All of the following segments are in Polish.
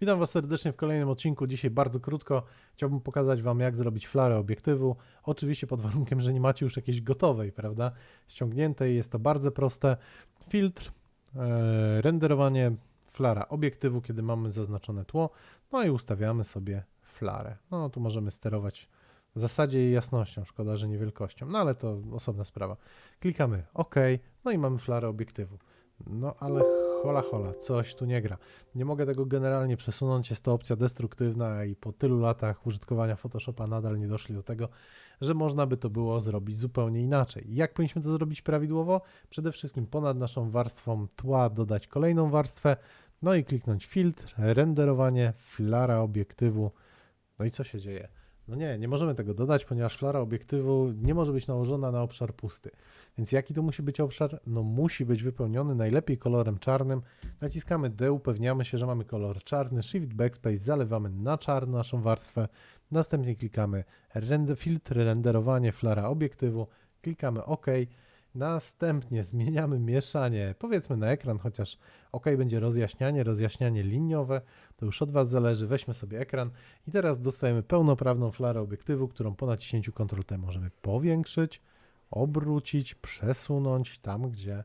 Witam Was serdecznie w kolejnym odcinku. Dzisiaj bardzo krótko chciałbym pokazać Wam, jak zrobić flarę obiektywu. Oczywiście pod warunkiem, że nie macie już jakiejś gotowej, prawda? Ściągniętej, jest to bardzo proste. Filtr, e, renderowanie, flara obiektywu, kiedy mamy zaznaczone tło, no i ustawiamy sobie flarę. No tu możemy sterować w zasadzie jej jasnością, szkoda, że nie wielkością, no ale to osobna sprawa. Klikamy OK, no i mamy flarę obiektywu. No ale hola hola, coś tu nie gra. Nie mogę tego generalnie przesunąć, jest to opcja destruktywna i po tylu latach użytkowania Photoshopa nadal nie doszli do tego, że można by to było zrobić zupełnie inaczej. Jak powinniśmy to zrobić prawidłowo? Przede wszystkim ponad naszą warstwą tła dodać kolejną warstwę, no i kliknąć filtr, renderowanie, flara obiektywu. No i co się dzieje? No nie, nie możemy tego dodać, ponieważ flara obiektywu nie może być nałożona na obszar pusty. Więc jaki to musi być obszar? No musi być wypełniony najlepiej kolorem czarnym. Naciskamy D, upewniamy się, że mamy kolor czarny, Shift Backspace, zalewamy na czarno naszą warstwę, następnie klikamy render, filtr, renderowanie, flara obiektywu, klikamy OK, następnie zmieniamy mieszanie, powiedzmy na ekran, chociaż OK będzie rozjaśnianie, rozjaśnianie liniowe, to już od Was zależy, weźmy sobie ekran i teraz dostajemy pełnoprawną flarę obiektywu, którą po naciśnięciu Ctrl-T możemy powiększyć, obrócić, przesunąć tam, gdzie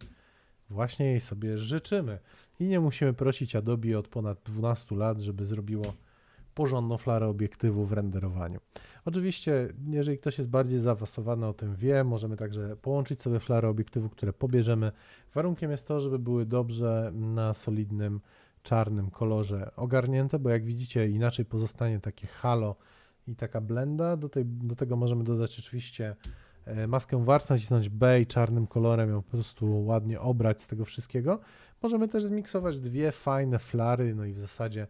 właśnie jej sobie życzymy. I nie musimy prosić Adobe od ponad 12 lat, żeby zrobiło porządną flarę obiektywu w renderowaniu. Oczywiście, jeżeli ktoś jest bardziej zaawansowany, o tym wie, możemy także połączyć sobie flary obiektywu, które pobierzemy. Warunkiem jest to, żeby były dobrze na solidnym czarnym kolorze ogarnięte, bo jak widzicie, inaczej pozostanie takie halo i taka blenda. Do, tej, do tego możemy dodać oczywiście e, maskę warstw, nacisnąć B i czarnym kolorem ją po prostu ładnie obrać z tego wszystkiego. Możemy też zmiksować dwie fajne flary, no i w zasadzie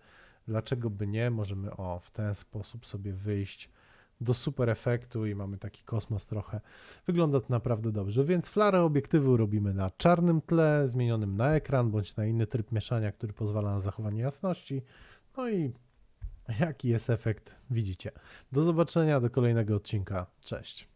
dlaczego by nie, możemy o w ten sposób sobie wyjść do super efektu i mamy taki kosmos trochę. Wygląda to naprawdę dobrze, więc flarę obiektywu robimy na czarnym tle, zmienionym na ekran, bądź na inny tryb mieszania, który pozwala na zachowanie jasności. No i jaki jest efekt, widzicie. Do zobaczenia, do kolejnego odcinka. Cześć.